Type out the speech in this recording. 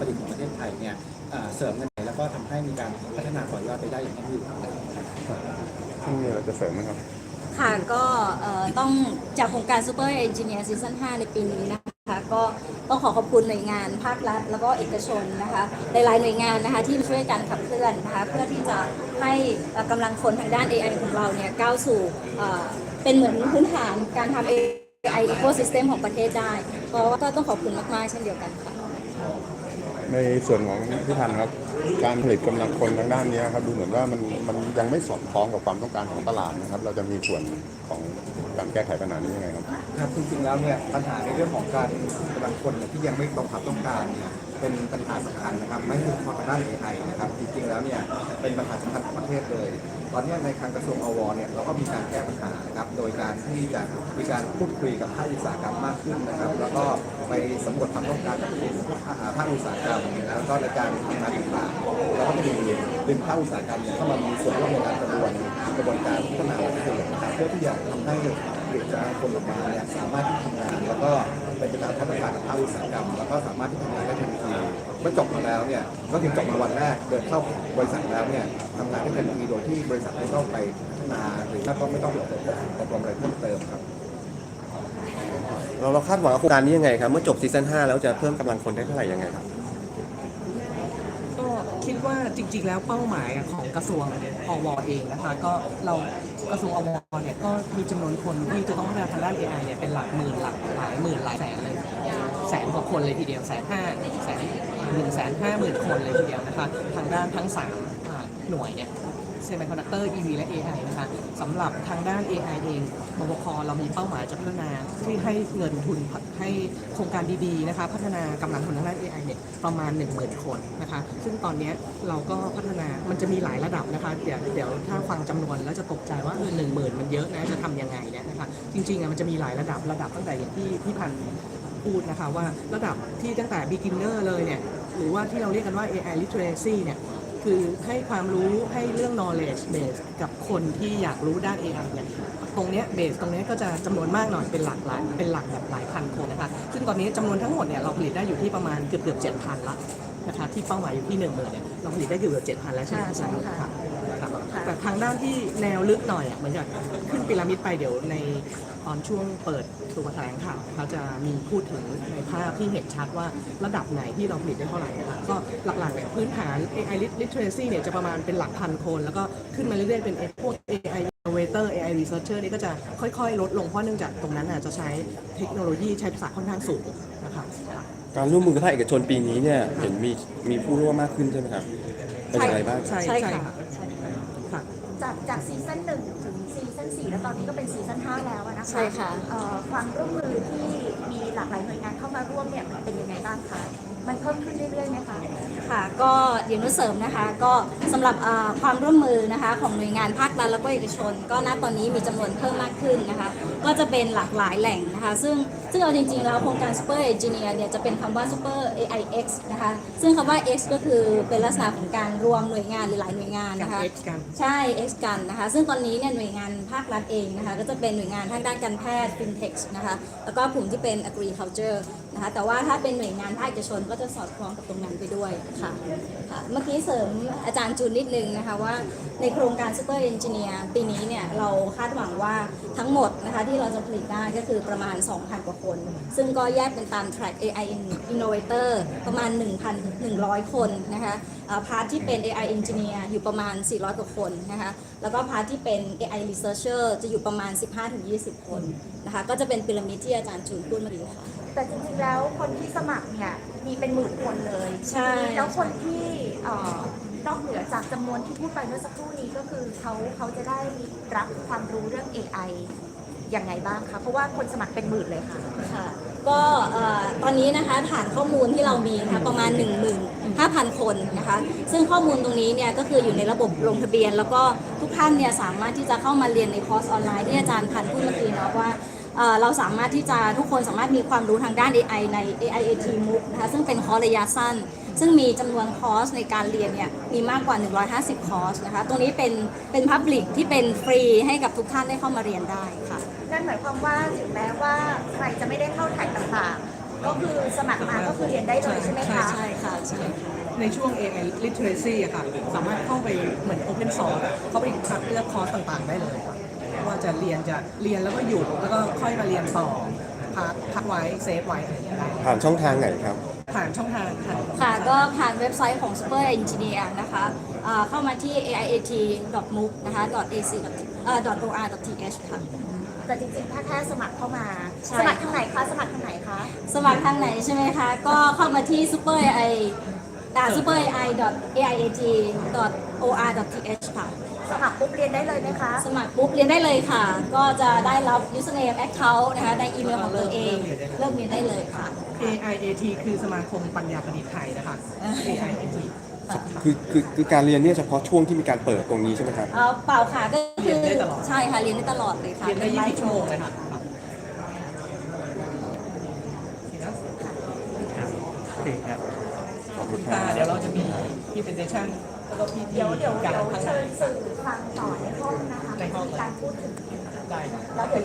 ประดิษฐ์ของประเทศไทยเนี่ยเสริมกันไหนแล้วก็ทำให้มีการพัฒนาต่อยอดไปได้อย่างยั่งยืนท่านมีอะไรจะเสริมไหมครับ ค่ะก็ต้องจากโครงการ Super Engineer Season 5 ในปีนี้นะคะก็ต้องขอขอบคุณหน่วยงานภาครัฐ แล้วก็เอกชนนะคะหลายๆหน่วยงานนะคะที่ช่วยกันขับเคลื่อนนะคะเพื่อที่จะให้กำลังคนทางด้าน AI ของเราเนี่ยก้าวสู่เอ่อเป็นเหมือนพื้นฐานการทำ AI ecosystem ของประเทศได้ เพราะว่าก็ต้องขอบคุณมากๆเช่นเดียวกันค่ะ ในส่วนของพี่ทันครับ การผลิตกำลังคนทางด้านนี้ครับดูเหมือนว่ามันมันยังไม่สอดคล้องกับความต้องการของตลาดนะครับ เราจะมีส่วนของการแก้ไขปัญหานี้ยังไงครับครับจริงๆแล้วเนี่ยปัญหาในเรื่องของการกำลังคนที่ยังไม่ตรงความต้องการเนี่ยเป็นปัญหาสำคัญนะครับไม่ใช่เฉพาะทางด้าน AI นะครับ จริงๆแล้วเนี่ยเป็นปัญหาสำคัญของประเทศเลย ตอนนี้ในทางกระทรวงอวเนี่ยเราก็มีการแก้ปัญหานะครับ โดยการที่จะมีการพูดคุยกับภาคอุตสาหกรรมมากขึ้นนะครับ แล้วก็ไป สำรวจความต้องการของภาคอุตสาหกรรมแล้วก็ในการทำงานต่างๆแล้วก็ไปดึงดึงภาคอุตสาหกรรมเข้ามามีส่วนร่วมในการกระบวนกระบวนการพัฒนาวัตถุนะครับเพื่อที่จะทำให้ผลิตจากคนออกมาเนี่ยสามารถที่ทำงานแล้วก็เป็นไปตามมาตรฐานของภาคอุตสาหกรรมแล้วก็สามารถที่ทำงานได้ทันทีเมื่อจบมาแล้วเนี่ยก็ถึงจบมาวันแรกเดินเข้าบริษัทแล้วเนี่ยทำงานได้ทันทีโดยที่บริษัทไม่ต้องไปพัฒนาหรือก็ไม่ต้องอบรมอบรมอะไรเพิ่มเติมครับ เราเราคาดหวังโครงการนี้ยังไงครับเมื่อจบซีซั่น5แล้วจะเพิ่มกำลังคนได้เท่าไหร่ยังไงครับ ก็คิดว่าจริง ๆ แล้วเป้าหมายของกระทรวงอวเองนะคะก็เรากระทรวงอวเนี่ยก็มีจำนวนคนที่จะต้องพัฒนาทางด้าน AI เนี่ยเป็นหลักหมื่นหลักหลายหมื่นหลายแสนเลยแสนกว่าคนเลยทีเดียวแสนห้าแสนหนึ่งแสนห้าหมื่นคนเลยทีเดียวนะคะทางด้านทั้งสามหน่วยเนี่ย เซมิคอนดักเตอร์ EV และ AI นะคะสำหรับทางด้าน AI เองบวคเรามีเป้าหมายจะพัฒนาที่ให้เงินทุนให้โครงการดีๆนะคะพัฒนากำลังคนทางด้าน AI เนี่ยประมาณ 10,000 คนนะคะซึ่งตอนนี้เราก็พัฒนามันจะมีหลายระดับนะคะเดี๋ยวเดี๋ยวถ้าฟังจำนวนแล้วจะตกใจว่าเออหนึ่งหมื่นมันเยอะนะจะทำยังไงเนี่ยนะคะจริงๆอะมันจะมีหลายระดับระดับตั้งแต่อย่างที่พี่พันธ์พูดนะคะว่าระดับที่ตั้งแต่ beginner เลยเนี่ยหรือว่าที่เราเรียกกันว่า AI literacy เนี่ย คือให้ความรู้ให้เรื่อง knowledge base กับคนที่อยากรู้ด้าน AI เนี่ยตรงเนี้ย base ตรงเนี้ยก็จะจำนวนมากหน่อยเป็นหลักหลายเป็นหลักแบบหลายพันคนนะคะซึ่งตอนนี้จำนวนทั้งหมดเนี่ยเราผลิตได้อยู่ที่ประมาณเกือบเกือบเจ็ดพันละนะคะที่เป้าหมายอยู่ที่หนึ่งหมื่นเนี่ยเราผลิตได้เกือบเกือบเจ็ดพันแล้วใช่ไหมคะใช่ค่ะครับ ครับแต่ทางด้านที่แนวลึกหน่อยอะเหมือนกับขึ้นพีระมิดไปเดี๋ยวในตอนช่วงเปิดตัวแถลงข่าวเขาจะมีพูดถึงในภาพที่เห็นชัดว่าระดับไหนที่เราผลิตได้เท่าไหร่นะคะก็หลักๆเนี่ยพื้นฐาน AI literacy เนี่ยจะประมาณเป็นหลักพันคน แล้วก็ขึ้นมาเรื่อยๆเป็นพวก AI innovator AI researcher นี่ก็จะค่อยๆ ลดลงเพราะเนื่องจากตรงนั้นน่ะจะใช้เทคโนโลยีใช้ภาษาค่อนข้างสูงนะคะการร่วมมือกับภาคเอกชนปีนี้เนี่ยเห็นมีมีผู้ร่วมมากขึ้นใช่ไหมครับ เป็นอย่างไรบ้าง ใช่ใช่ใช่ค่ะค่ะค่ะ จากจากซีซั่นหนึ่งถึงซีซั่นสี่แล้วตอนนี้ก็เป็นซีซั่นห้าแล้วอะนะคะใช่ค่ะ เอ่อความร่วมมือที่มีหลากหลายหน่วยงานเข้ามาร่วมเนี่ยมันเป็นยังไงบ้างคะ มันเพิ่มขึ้นเรื่อยๆไหมคะ ค่ะก็เดี๋ยวนุเสริมนะคะ ก็สำหรับเอ่อความร่วมมือนะคะของหน่วยงานภาครัฐแล้วก็เอกชน ก็ณตอนนี้มีจำนวนเพิ่มมากขึ้นนะคะ ก็จะเป็นหลากหลายแหล่งนะคะ ซึ่งซึ่งเอาจริงๆแล้วโครงการ Super Engineer เนี่ยจะเป็นคำว่า Super AIX นะคะ ซึ่งคำว่า X ก็คือเป็นลักษณะของการรวมหน่วยงานหรือหลายหน่วยงานนะคะการ X กันใช่ X กันนะคะ ซึ่งตอนนี้เนี่ยหน่วยงานภาครัฐเองนะคะ ก็จะเป็นหน่วยงานทางด้านการแพทย์ FinTech นะคะแล้วก็กลุ่มที่เป็น Agriculture นะคะแต่ว่าถ้าเป็นหน่วยงานภาคเอกชนก็จะสอดคล้องกับตรงนั้นไปด้วยค่ะค่ะเมื่อกี้เสริมอาจารย์จูนนิดนึงนะคะว่าในโครงการ Super Engineer ปีนี้เนี่ยเราคาดหวังว่าทั้งหมดนะคะที่เราจะผลิตได้ก็คือประมาณ 2,000 กว่าคน ซึ่งก็แยกเป็นตาม track AI Innovator ประมาณ 1,100 คนนะคะพาร์ทที่เป็น AI Engineer อยู่ประมาณ 400 กว่าคนนะคะแล้วก็พาร์ทที่เป็น AI Researcher จะอยู่ประมาณ 15-20 คนนะคะก็จะเป็นพีระมิดที่อาจารย์จูนพูดมื่อกี้ค่ะแต่จริงๆแล้วคนที่สมัครเนี่ย มีเป็นหมื่นคนเลยใช่ แล้วคนที่เอ่อนอกเหนือจากจำนวนที่พูดไปเมื่อสักครู่นี้ก็คือเขาเขาจะได้รับความรู้เรื่อง AI ยังไงบ้างคะ เพราะว่าคนสมัครเป็นหมื่นเลยค่ะ ค่ะก็เอ่อตอนนี้นะคะฐานข้อมูลที่เรามีนะคะประมาณ 15,000 คนนะคะ ซึ่งข้อมูลตรงนี้เนี่ยก็คืออยู่ในระบบลงทะเบียน แล้วก็ทุกท่านเนี่ยสามารถที่จะเข้ามาเรียนในคอร์สออนไลน์ที่อาจารย์พันธ์พูดเมื่อกี้เนาะว่า เอ่อเราสามารถที่จะทุกคนสามารถมีความรู้ทางด้าน AI ใน AIAT MOOC นะคะซึ่งเป็นคอร์สระยะสั้น ซึ่งมีจำนวนคอร์สในการเรียนเนี่ยมีมากกว่า 150 คอร์สนะคะตรงนี้เป็นเป็นพับลิกที่เป็นฟรีให้กับทุกท่านได้เข้ามาเรียนได้ค่ะ นั่นหมายความว่าถึงแม้ว่าใครจะไม่ได้เข้าแท็กต่างๆ ก็คือสมัครมาก็คือเรียนได้เลยใช่ไหมคะ ใช่ค่ะใช่ค่ะ ในช่วง AI literacy อะค่ะ สามารถเข้าไปเหมือน open source อะเข้าไปคัดเลือกคอร์สต่างๆ ได้เลยค่ะ ว่าจะเรียนจะเรียนแล้วก็หยุดแล้วก็ค่อยมาเรียนต่อพักพักไว้เซฟไว้อะไรอย่างเงี้ยได้ผ่านช่องทางไหนครับ ผ่านช่องทางค่ะ ค่ะก็ผ่านเว็บไซต์ของ Super Engineer นะคะอ่าเข้ามาที่ aiat.mooc นะคะ .ac เอ่อ .or.th ค่ะ แต่จริงๆ ถ้าแค่สมัครเข้ามา ใช่ สมัครทางไหนคะ สมัครทางไหนคะ สมัครทางไหนใช่ไหมคะ ก็เข้ามาที่ super ai อ่า super ai aiat or.th ค่ะ สมัครปุ๊บเรียนได้เลยไหมคะ สมัครปุ๊บเรียนได้เลยค่ะ ก็จะได้รับ username account นะคะในอีเมลของตัวเองเริ่มเรียนได้เลยค่ะ AIAT คือสมาคมปัญญาประดิษฐ์ไทยนะคะ AIAT คือคือคือการเรียนเนี่ยเฉพาะช่วงที่มีการเปิดตรงนี้ใช่ไหมครับ เอาเปล่าค่ะก็คือเรียนได้ตลอด ใช่ค่ะเรียนได้ตลอดเลยค่ะเรียนได้ป็ไล20ฟ์ชั่วโมงเลยค่ะครับขอบคุณครั ค่ะบเดี๋ยวเราจะมี presentation แล้วก็พี่เดี๋ยวเดี๋ยวการเดี๋ยวพัฒเชินาญสื่อฟังต่อในห้องนะคะในห้องมีการพูดถึงได้ครับ แล้วเดี๋ยว